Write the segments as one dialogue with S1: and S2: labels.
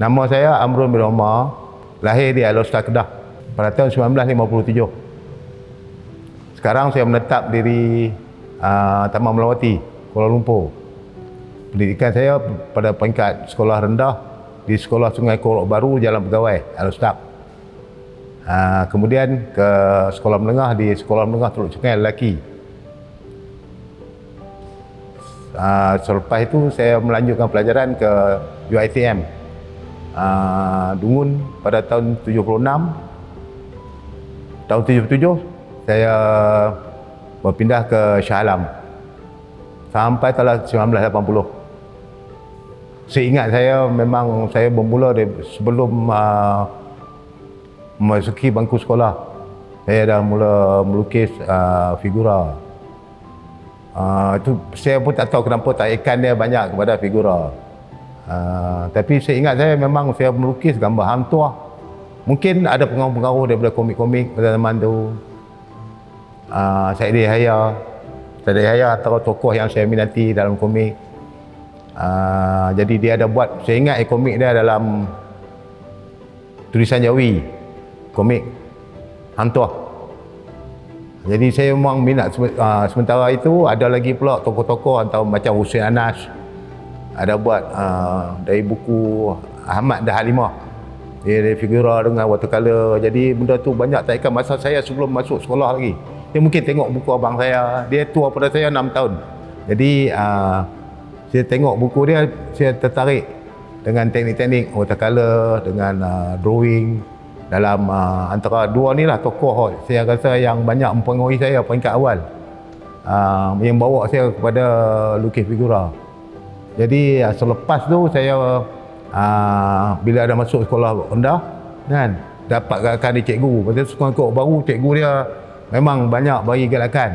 S1: Nama saya Amrul bin Omar. Lahir di Alostar Kedah pada tahun 1957. Sekarang saya menetap diri uh, Taman Melawati, Kuala Lumpur. Pendidikan saya pada peringkat sekolah rendah di Sekolah Sungai Korok Baru, Jalan Pegawai, Alostar. Uh, kemudian ke sekolah menengah di Sekolah Menengah Teluk Sungai Lelaki. Uh, selepas itu saya melanjutkan pelajaran ke UiTM uh, Dungun pada tahun 76 tahun 77 saya berpindah ke Shah Alam. Sampai tahun 1980 seingat saya memang saya bermula dari sebelum uh, memasuki bangku sekolah. Saya dah mula melukis uh, figura. Uh, itu saya pun tak tahu kenapa tak ikan dia banyak kepada figura Uh, tapi saya ingat saya memang saya melukis gambar hantu lah. Mungkin ada pengaruh-pengaruh daripada komik-komik pada zaman tu. Uh, Syed Yahya. Syed Yahya antara tokoh yang saya minati dalam komik. Uh, jadi dia ada buat, saya ingat eh, komik dia dalam tulisan Jawi. Komik hantu lah. Jadi saya memang minat uh, sementara itu ada lagi pula tokoh-tokoh antara macam Hussein Anas, ada buat uh, dari buku Ahmad Dah Halimah dia dari figura dengan watercolor. Jadi benda tu banyak tarikan masa saya sebelum masuk sekolah lagi. Dia mungkin tengok buku abang saya. Dia tua pada saya 6 tahun. Jadi uh, saya tengok buku dia saya tertarik dengan teknik-teknik watercolor dengan uh, drawing. Dalam uh, antara dua ni lah tokoh saya rasa yang banyak mempengaruhi saya peringkat awal. Uh, yang bawa saya kepada lukis figura jadi uh, selepas tu saya uh, bila ada masuk sekolah rendah kan dapat galakan di cikgu. Pasal sekolah kok baru cikgu dia memang banyak bagi galakan.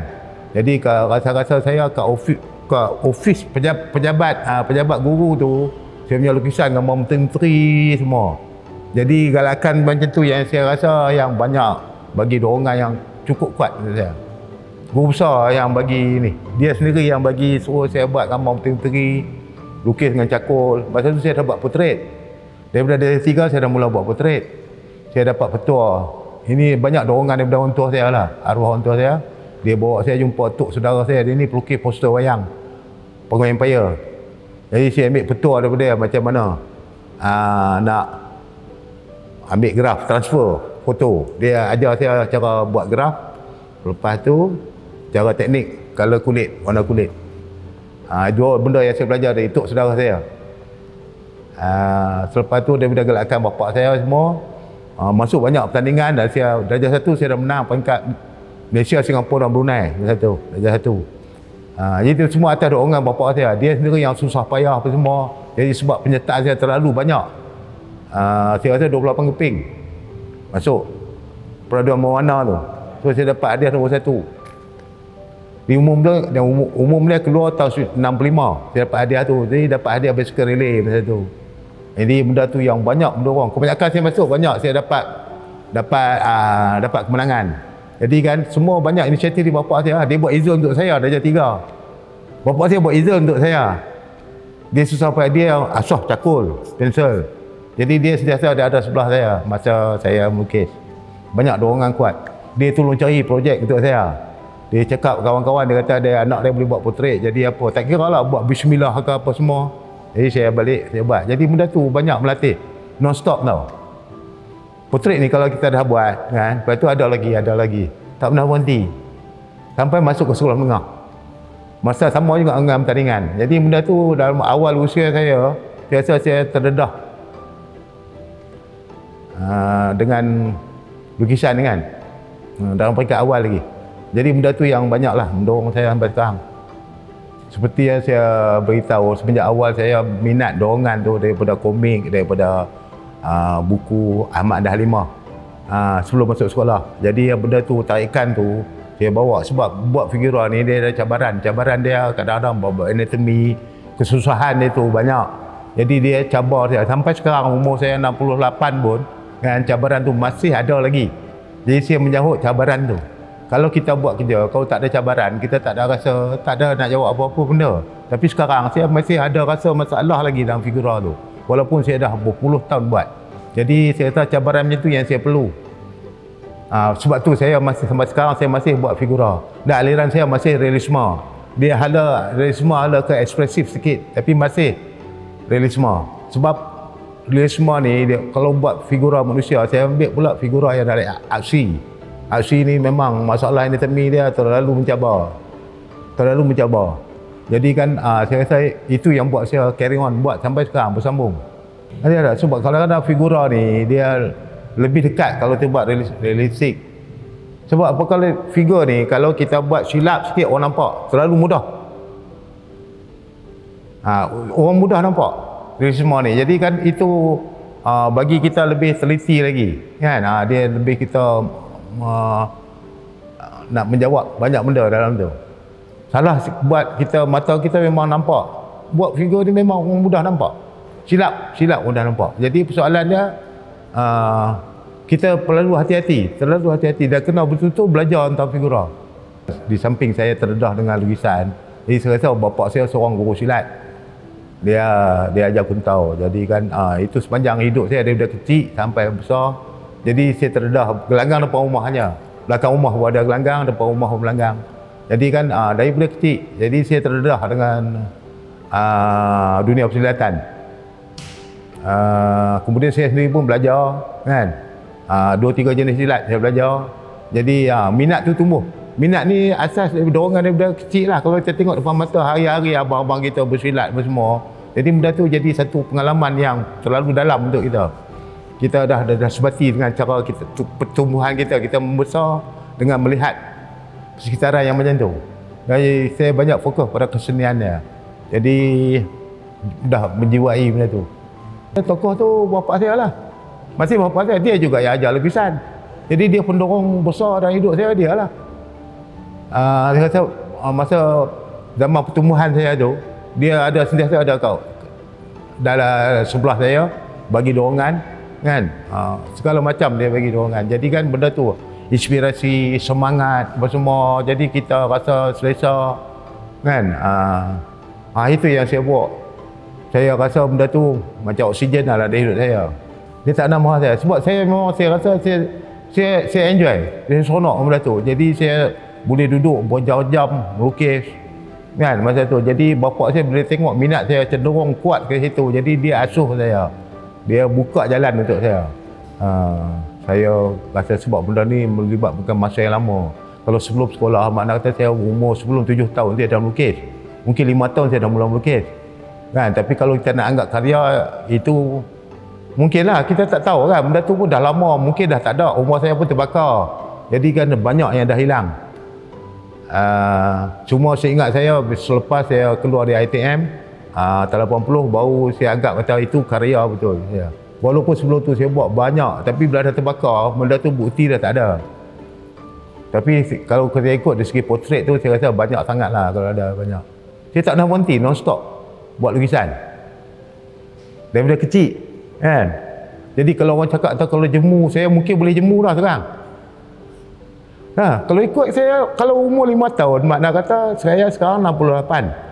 S1: Jadi rasa-rasa saya ke ofis ke ofis pejabat pejabat, uh, pejabat guru tu saya punya lukisan gambar menteri semua. Jadi galakan macam tu yang saya rasa yang banyak bagi dorongan yang cukup kuat saya. Guru besar yang bagi ni. Dia sendiri yang bagi suruh saya buat gambar menteri-menteri lukis dengan cakul. Masa tu saya dah buat portrait. Daripada dari tiga saya dah mula buat portrait. Saya dapat petua. Ini banyak dorongan daripada orang tua saya lah. Arwah orang tua saya. Dia bawa saya jumpa tok saudara saya. Dia ni pelukis poster wayang. Pengawal empire. Jadi saya ambil petua daripada dia. Macam mana? Aa, ah, nak ambil graf transfer foto. Dia ajar saya cara buat graf. Lepas tu cara teknik color kulit warna kulit Ha, dua benda yang saya belajar dari tok saudara saya. Ha, selepas tu daripada gelakan bapa saya semua, ha, masuk banyak pertandingan dan saya darjah satu saya dah menang peringkat Malaysia, Singapura dan Brunei. Satu. Darjah satu. Ha, jadi itu semua atas dorongan bapa saya. Dia sendiri yang susah payah apa semua. Jadi sebab penyertaan saya terlalu banyak. Ha, saya rasa 28 keping. Masuk. Peraduan Mawana tu. So saya dapat hadiah nombor satu di umum dia dan umum, umum dia keluar tahun 65 saya dapat hadiah tu. Jadi dapat hadiah bicycle relay masa tu. Jadi benda tu yang banyak mendorong kebanyakan saya masuk banyak saya dapat dapat aa, dapat kemenangan. Jadi kan semua banyak inisiatif di bapa saya. Dia buat izin untuk saya darjah tiga. Bapa saya buat izin untuk saya. Dia susah payah dia asah cakul pensel. Jadi dia sentiasa ada ada sebelah saya. Masa saya melukis. Banyak dorongan kuat. Dia tolong cari projek untuk saya dia cakap kawan-kawan dia kata ada anak dia boleh buat portrait jadi apa tak kira lah buat bismillah ke apa semua. Jadi saya balik saya buat. Jadi benda tu banyak melatih. Non stop tau. Portrait ni kalau kita dah buat kan lepas tu ada lagi ada lagi. Tak pernah berhenti. Sampai masuk ke sekolah menengah. Masa sama juga dengan pertandingan. Jadi benda tu dalam awal usia saya saya rasa saya terdedah. Uh, dengan lukisan kan. Uh, dalam peringkat awal lagi jadi benda tu yang banyak lah mendorong saya sampai sekarang. Seperti yang saya beritahu semenjak awal saya minat dorongan tu daripada komik, daripada uh, buku Ahmad Dahlimah uh, sebelum masuk sekolah. Jadi benda tu tarikan tu saya bawa sebab buat figura ni dia ada cabaran. Cabaran dia kadang-kadang buat anatomi, kesusahan dia tu banyak. Jadi dia cabar saya sampai sekarang umur saya 68 pun dengan cabaran tu masih ada lagi. Jadi saya menjahut cabaran tu kalau kita buat kerja kalau tak ada cabaran kita tak ada rasa tak ada nak jawab apa-apa benda tapi sekarang saya masih ada rasa masalah lagi dalam figura tu walaupun saya dah berpuluh tahun buat. Jadi saya rasa cabaran macam tu yang saya perlu. Uh, sebab tu saya masih sampai sekarang saya masih buat figura. Dan aliran saya masih realisme. Dia hala realisme hala ke ekspresif sikit tapi masih realisme. Sebab realisme ni dia, kalau buat figura manusia saya ambil pula figura yang dari aksi. Aksi ni memang masalah anatomi dia terlalu mencabar. Terlalu mencabar. Jadi kan uh, saya rasa itu yang buat saya carry on buat sampai sekarang bersambung. Ada ada sebab kalau ada figura ni dia lebih dekat kalau kita buat realistik. Sebab apa kalau figure ni kalau kita buat silap sikit orang nampak terlalu mudah. Ha, orang mudah nampak realisme ni. Jadi kan itu uh, bagi kita lebih teliti lagi. Kan? Ha, dia lebih kita uh, nak menjawab banyak benda dalam tu. Salah buat kita mata kita memang nampak. Buat figure ni memang orang mudah nampak. Silap, silap mudah nampak. Jadi persoalan dia uh, kita perlu hati-hati, terlalu hati-hati dan kena betul-betul belajar tentang figura. Di samping saya terdedah dengan lukisan, jadi saya rasa bapa saya seorang guru silat. Dia dia ajar kuntau. Jadi kan uh, itu sepanjang hidup saya daripada kecil sampai besar. Jadi saya terdedah gelanggang depan rumahnya. Belakang rumah pun ada gelanggang, depan rumah pun gelanggang. Jadi kan uh, daripada kecil, jadi saya terdedah dengan uh, dunia persilatan. Uh, kemudian saya sendiri pun belajar kan. Uh, dua tiga jenis silat saya belajar. Jadi uh, minat tu tumbuh. Minat ni asas dorongan daripada kecil lah. Kalau kita tengok depan mata hari-hari abang-abang kita bersilat semua. Jadi benda tu jadi satu pengalaman yang terlalu dalam untuk kita. Kita dah dah, dah sebati dengan cara kita pertumbuhan kita. Kita membesar dengan melihat sekitaran yang macam tu. Jadi saya banyak fokus pada keseniannya. Jadi dah menjiwai benda tu. Tokoh tu bapa saya lah. Masih bapa saya, dia juga yang ajar lukisan. Jadi dia pendorong besar dalam hidup saya, dia lah. Uh, saya rasa uh, masa zaman pertumbuhan saya tu, dia ada sentiasa ada kau dalam sebelah saya bagi dorongan kan uh, segala macam dia bagi dorongan jadi kan benda tu inspirasi, semangat apa semua. Jadi kita rasa selesa kan. Ah, ha, itu yang saya buat. Saya rasa benda tu macam oksigen lah dalam hidup saya. Dia tak nak marah saya. Sebab saya memang saya rasa saya saya, saya enjoy. Saya seronok benda tu. Jadi saya boleh duduk berjam-jam melukis. Kan masa tu. Jadi bapa saya boleh tengok minat saya cenderung kuat ke situ. Jadi dia asuh saya. Dia buka jalan untuk saya. Ha saya rasa sebab benda ni melibatkan masa yang lama. Kalau sebelum sekolah, makna kata saya umur sebelum tujuh tahun saya dah melukis. Mungkin lima tahun saya dah mula melukis. Kan? Tapi kalau kita nak anggap karya itu mungkinlah kita tak tahu kan benda tu pun dah lama mungkin dah tak ada umur saya pun terbakar jadi kan banyak yang dah hilang uh, cuma saya ingat saya selepas saya keluar dari ITM uh, tahun 80 baru saya anggap kata itu karya betul ya. Walaupun sebelum tu saya buat banyak tapi bila dah terbakar, benda tu bukti dah tak ada. Tapi kalau kita ikut dari segi potret tu saya rasa banyak sangat lah kalau ada banyak. Saya tak nak berhenti non-stop buat lukisan. Daripada kecil kan. Jadi kalau orang cakap kalau jemu, saya mungkin boleh jemu lah sekarang. Nah, kalau ikut saya kalau umur 5 tahun makna kata saya sekarang 68.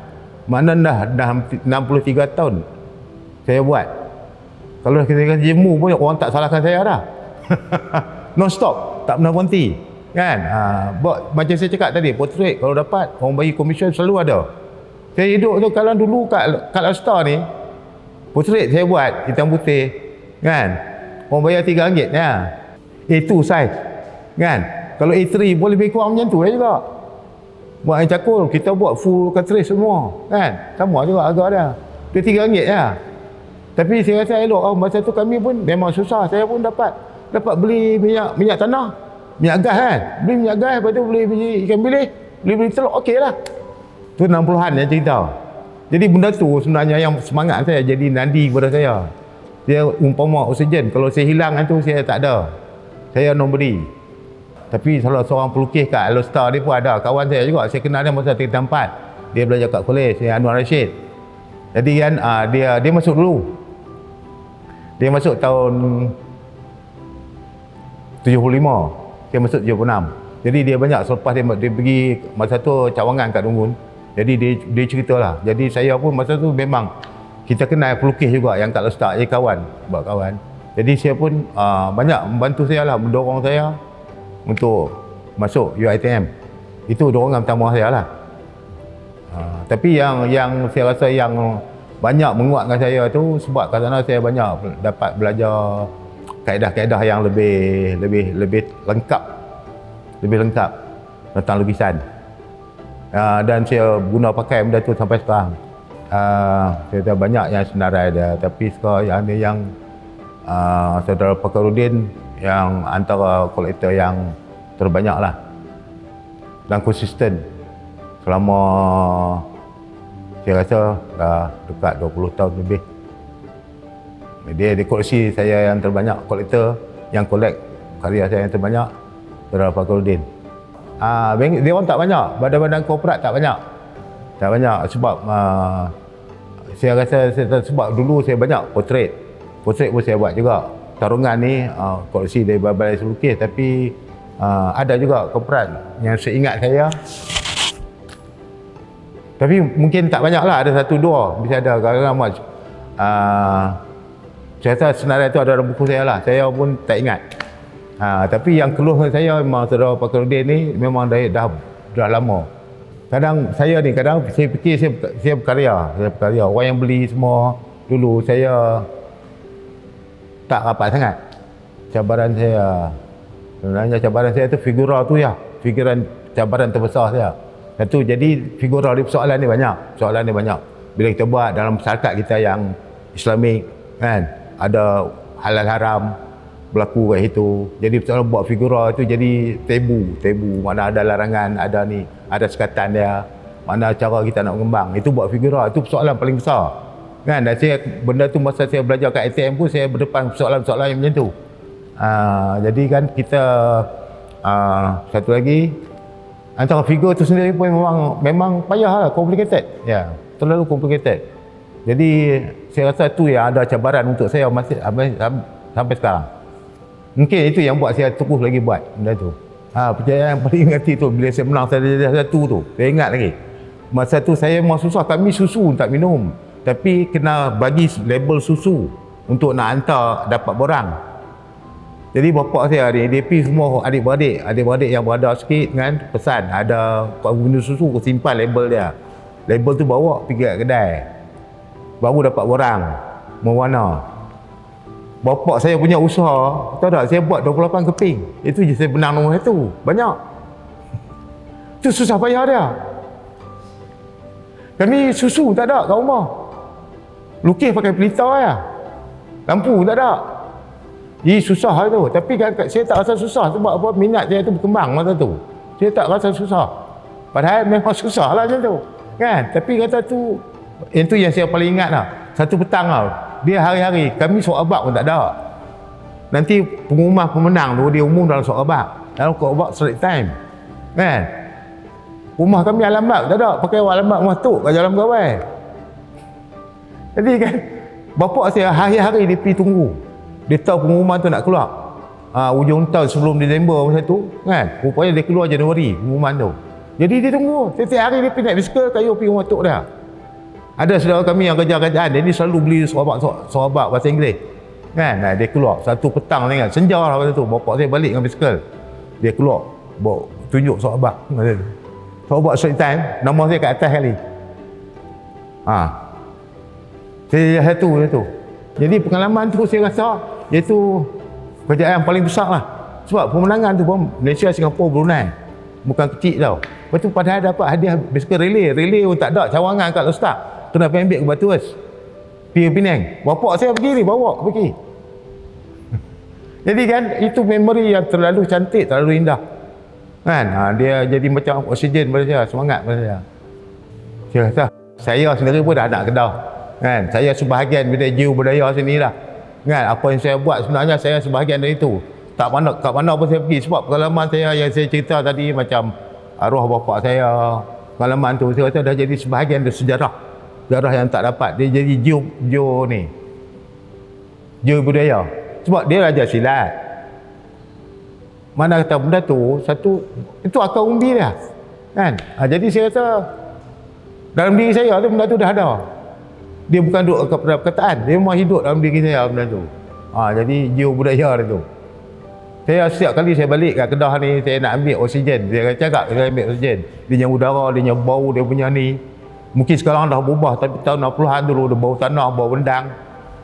S1: Makna dah dah 63 tahun saya buat. Kalau kita kata jemu pun orang tak salahkan saya dah. non stop, tak pernah berhenti. Kan? Ha, buat, macam saya cakap tadi, portrait kalau dapat orang bagi komisen selalu ada. Saya hidup tu kalau dulu kat kat Star ni portrait saya buat hitam putih. Kan? Orang bayar RM3 ya. A2 size. Kan? Kalau A3 boleh lebih kurang macam tu ya juga. Buat yang cakul, kita buat full cartridge semua. Kan? Sama juga harga dia. Dia RM3 ya. Tapi saya rasa elok oh, masa tu kami pun memang susah. Saya pun dapat dapat beli minyak minyak tanah, minyak gas kan. Beli minyak gas lepas tu beli biji ikan bilis, beli beli telur okeylah. Tu 60-an yang cerita. Jadi benda tu sebenarnya yang semangat saya jadi nadi kepada saya. Dia umpama oksigen. Kalau saya hilang tu saya tak ada. Saya nobody. Tapi salah seorang pelukis kat Alostar ni pun ada. Kawan saya juga. Saya kenal dia masa tingkat 4. Dia belajar kat kolej. Saya Anwar Rashid. Jadi kan uh, dia dia masuk dulu. Dia masuk tahun 75. Dia masuk 76. Jadi dia banyak selepas dia, dia pergi masa tu cawangan kat Dungun. Jadi dia dia ceritalah. Jadi saya pun masa tu memang kita kenal pelukis juga yang kat Lestak, dia kawan, buat kawan. Jadi saya pun uh, banyak membantu saya lah, mendorong saya untuk masuk UiTM. Itu dorongan pertama saya lah. Uh, tapi yang yang saya rasa yang banyak menguatkan saya tu sebab kat sana saya banyak dapat belajar kaedah-kaedah yang lebih lebih lebih lengkap lebih lengkap tentang lukisan uh, dan saya guna pakai benda tu sampai sekarang uh, saya tahu banyak yang senarai dia tapi sekarang yang ni yang uh, saudara Pakarudin yang antara kolektor yang terbanyak lah dan konsisten selama saya rasa dah dekat 20 tahun lebih. Dia di koleksi saya yang terbanyak, kolektor yang kolek karya saya yang terbanyak adalah Pak. Ah, dia orang tak banyak, badan-badan korporat tak banyak. Tak banyak sebab uh, saya rasa sebab dulu saya banyak portrait. Portrait pun saya buat juga. Tarungan ni uh, koleksi dari Balai Selukis tapi uh, ada juga korporat yang saya ingat saya tapi mungkin tak banyak lah, ada satu dua bisa ada kadang-kadang much. Uh, saya rasa senarai itu ada dalam buku saya lah, saya pun tak ingat. Uh, tapi yang keluh saya memang saudara Pakarudin ni memang dah, dah, dah lama. Kadang saya ni, kadang saya fikir saya, saya berkarya, saya berkarya. Orang yang beli semua dulu saya tak rapat sangat. Cabaran saya, sebenarnya cabaran saya tu figura tu ya, fikiran cabaran terbesar saya. Satu, jadi figura di persoalan ni banyak. Persoalan ni banyak. Bila kita buat dalam masyarakat kita yang Islamik, kan, ada halal haram berlaku kat situ. Jadi persoalan buat figura itu jadi tebu, tebu. Mana ada larangan, ada ni, ada sekatan dia. Mana cara kita nak mengembang. Itu buat figura, itu persoalan paling besar. Kan, dan saya, benda tu masa saya belajar kat ATM pun, saya berdepan persoalan-persoalan yang macam tu. Uh, jadi kan kita, uh, satu lagi, antara figur tu sendiri pun memang memang payah lah, complicated. Ya, terlalu complicated. Jadi saya rasa tu yang ada cabaran untuk saya masih sampai, sampai sekarang. Mungkin itu yang buat saya teguh lagi buat benda tu. Ha, percaya yang paling ingat tu bila saya menang saya ada satu tu. Saya ingat lagi. Masa tu saya memang susah kami susu tak minum. Tapi kena bagi label susu untuk nak hantar dapat borang. Jadi bapak saya ni, dia pergi semua adik-beradik, adik-beradik yang berada sikit kan, pesan ada guna susu, simpan label dia. Label tu bawa pergi kat kedai. Baru dapat orang mewarna. Bapak saya punya usaha, tahu tak, saya buat 28 keping. Itu je saya benang nombor satu. Banyak. Itu susah payah dia. Kami susu tak ada kat rumah. Lukis pakai pelita ya. Lampu tak ada. Jadi susah tu. Tapi kan saya tak rasa susah sebab apa minat saya tu berkembang masa tu. Saya tak rasa susah. Padahal memang susah lah macam tu. Kan? Tapi kata tu itu yang saya paling ingat lah. Satu petang lah. Dia hari-hari kami suara abad pun tak ada. Nanti pengumuman pemenang tu dia umum dalam suara abad. Dalam suara abad straight time. Kan? Rumah kami alamat tak ada. Pakai alamat rumah tu kat jalan gawai. Jadi kan bapak saya hari-hari dia pergi tunggu. Dia tahu pengumuman tu nak keluar. Ha, ujung tahun sebelum Disember masa tu kan? Rupanya dia keluar Januari pengumuman tu. Jadi dia tunggu. Setiap hari dia pergi naik bisikal kayu pergi rumah tok dia. Ada saudara kami yang kerja kerajaan dia ni selalu beli sahabat sahabat bahasa Inggeris. Kan? Nah, dia keluar. Satu petang ni kan senja lah masa tu. Bapak saya balik dengan bisikal. Dia keluar bawa tunjuk sahabat sahabat straight time nama saya kat atas kali. Ha. Saya satu satu jadi pengalaman tu saya rasa Iaitu kerjaan paling besar lah. Sebab pemenangan tu pun Malaysia, Singapura, Brunei. Bukan kecil tau. Lepas tu padahal dapat hadiah basically relay. Relay pun tak ada. Cawangan kat Lostak. Kena ambil ke Batu As. Pergi Penang. Bapak saya pergi ni. Bawa pergi. Jadi kan itu memori yang terlalu cantik, terlalu indah. Kan? Ha, dia jadi macam oksigen pada saya, semangat pada saya. Saya rasa saya sendiri pun dah nak kedah. Kan? Saya sebahagian bila jiwa budaya sini lah. Kan apa yang saya buat sebenarnya saya sebahagian dari itu. Tak mana kat mana pun saya pergi sebab pengalaman saya yang saya cerita tadi macam arwah bapa saya pengalaman tu saya kata dah jadi sebahagian dari sejarah. Sejarah yang tak dapat dia jadi jiu jiu ni. Jiu budaya. Sebab dia raja silat. Mana kata benda tu satu itu akal umbi dia. Kan? Ha, jadi saya kata dalam diri saya tu benda tu dah ada. Dia bukan duduk kepada perkataan. Dia memang hidup dalam diri saya benda tu. Ha, jadi jiwa budaya dia tu. Saya setiap kali saya balik kat Kedah ni, saya nak ambil oksigen. Saya akan cakap, saya ambil oksigen. Dia punya udara, dia punya bau, dia punya ni. Mungkin sekarang dah berubah, tapi tahun 60-an dulu, dia bau tanah, bau bendang,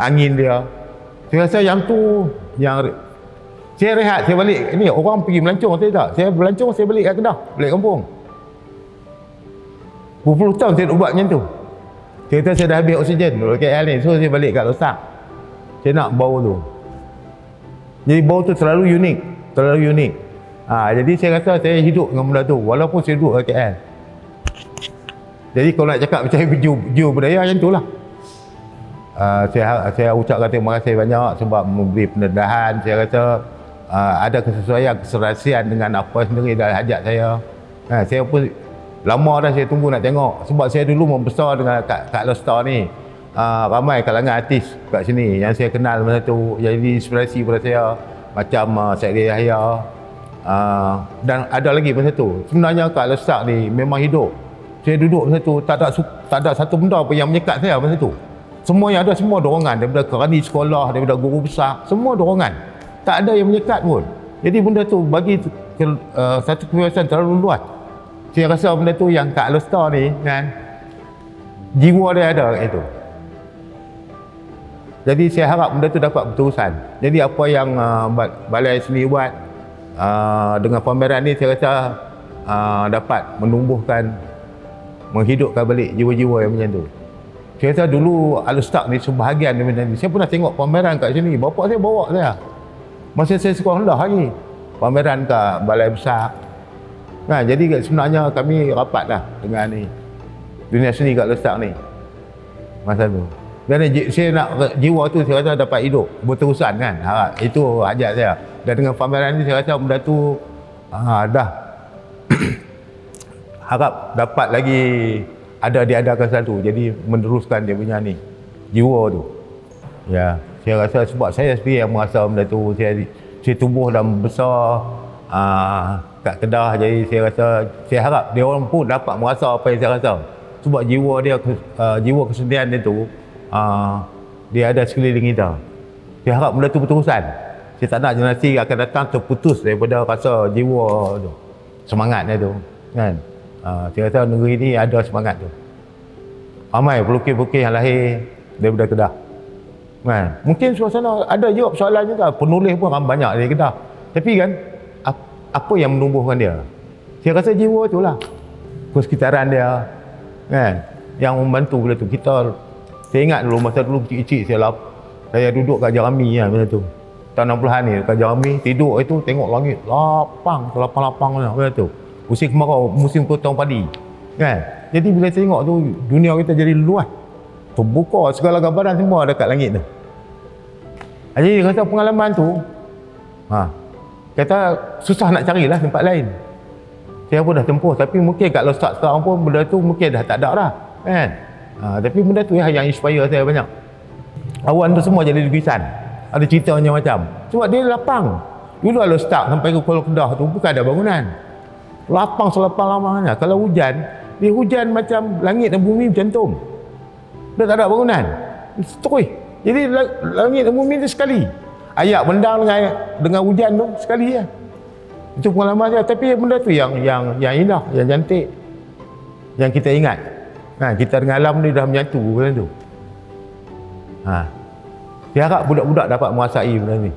S1: angin dia. Saya rasa yang tu, yang saya rehat, saya balik. Ni orang pergi melancong, saya tak. Saya melancong, saya balik kat Kedah, balik kampung. Berpuluh tahun saya nak buat macam tu. Kata saya dah habis oksigen dulu KL ni. So saya balik kat Losak. Saya nak bau tu. Jadi bau tu terlalu unik. Terlalu unik. Ha, jadi saya rasa saya hidup dengan benda tu. Walaupun saya duduk kat KL. Jadi kalau nak cakap macam jiwa, jiwa budaya macam tu lah. Uh, saya, saya ucapkan terima kasih banyak sebab memberi pendedahan. Saya rasa uh, ada kesesuaian, keserasian dengan apa sendiri dari hajat saya. Ha, saya pun lama dah saya tunggu nak tengok. Sebab saya dulu membesar dengan Kak, Kak Lesta ni. Uh, ramai kalangan artis kat sini yang saya kenal masa tu. Jadi inspirasi pada saya. Macam uh, Syed Yahya. Uh, dan ada lagi masa tu. Sebenarnya Kak Lesak ni memang hidup. Saya duduk masa tu, tak ada, tak ada satu benda pun yang menyekat saya masa tu. Semua yang ada, semua dorongan. Daripada kerani sekolah, daripada guru besar, semua dorongan. Tak ada yang menyekat pun. Jadi benda tu bagi ke, uh, satu kebebasan terlalu luas. Saya rasa benda tu yang Kak Lesta ni kan, jiwa dia ada kat itu. Jadi saya harap benda tu dapat berterusan. Jadi apa yang uh, balai seni buat uh, dengan pameran ni saya rasa uh, dapat menumbuhkan menghidupkan balik jiwa-jiwa yang macam tu. Saya rasa dulu Al-Ustaq ni sebahagian dari benda ni. Saya pernah tengok pameran kat sini. Bapak saya bawa saya. Masa saya sekolah rendah lagi. Pameran kat Balai Besar. Nah, jadi sebenarnya kami rapat lah dengan ni. Dunia seni kat Al-Ustaq ni. Masa tu. Dan saya nak jiwa tu saya rasa dapat hidup. Berterusan kan. Harap. Itu hajat saya. Dan dengan pameran ni saya rasa benda tu ah, dah harap dapat lagi ada diadakan satu jadi meneruskan dia punya ni jiwa tu ya saya rasa sebab saya sendiri yang merasa benda tu saya saya tumbuh dan besar aa, kat Kedah jadi saya rasa saya harap dia orang pun dapat merasa apa yang saya rasa sebab jiwa dia uh, jiwa kesedihan dia tu uh, dia ada sekeliling kita saya harap benda tu berterusan saya tak nak generasi akan datang terputus daripada rasa jiwa tu semangatnya tu kan Uh, saya rasa negeri ni ada semangat tu. Ramai pelukis-pelukis yang lahir daripada Kedah. Kan? Mungkin suasana ada juga persoalan juga. Penulis pun ramai banyak dari Kedah. Tapi kan, apa yang menumbuhkan dia? Saya rasa jiwa tu lah. Persekitaran dia. Kan? Yang membantu bila tu. Kita, saya ingat dulu masa dulu kecil-kecil saya lap, saya duduk kat Jerami kan benda tu. Tahun 60-an ni kat Jerami, tidur itu tengok langit lapang, lapang-lapang benda tu musim kemarau, musim potong padi. Kan? Jadi bila tengok tu dunia kita jadi luas. Terbuka segala gambaran semua dekat langit tu. Jadi kata pengalaman tu ha, kata susah nak carilah tempat lain. Saya pun dah tempuh tapi mungkin kat Losak sekarang pun benda tu mungkin dah tak ada dah. Kan? Ha, tapi benda tu yang, inspire saya banyak. Awan tu semua jadi lukisan. Ada ceritanya macam. Sebab dia lapang. Dulu kalau start sampai ke Kuala Kedah tu bukan ada bangunan lapang selapang-lapangnya. Kalau hujan, dia hujan macam langit dan bumi bercantum. Dia tak ada bangunan. Terus. Jadi langit dan bumi itu sekali. Ayat bendang dengan dengan hujan tu sekali ya. Itu pengalaman saya. Tapi benda tu yang yang yang indah, yang cantik. Yang kita ingat. Ha, kita dengan alam ni dah menyatu benda tu. Ha. Saya harap budak-budak dapat menguasai benda ni.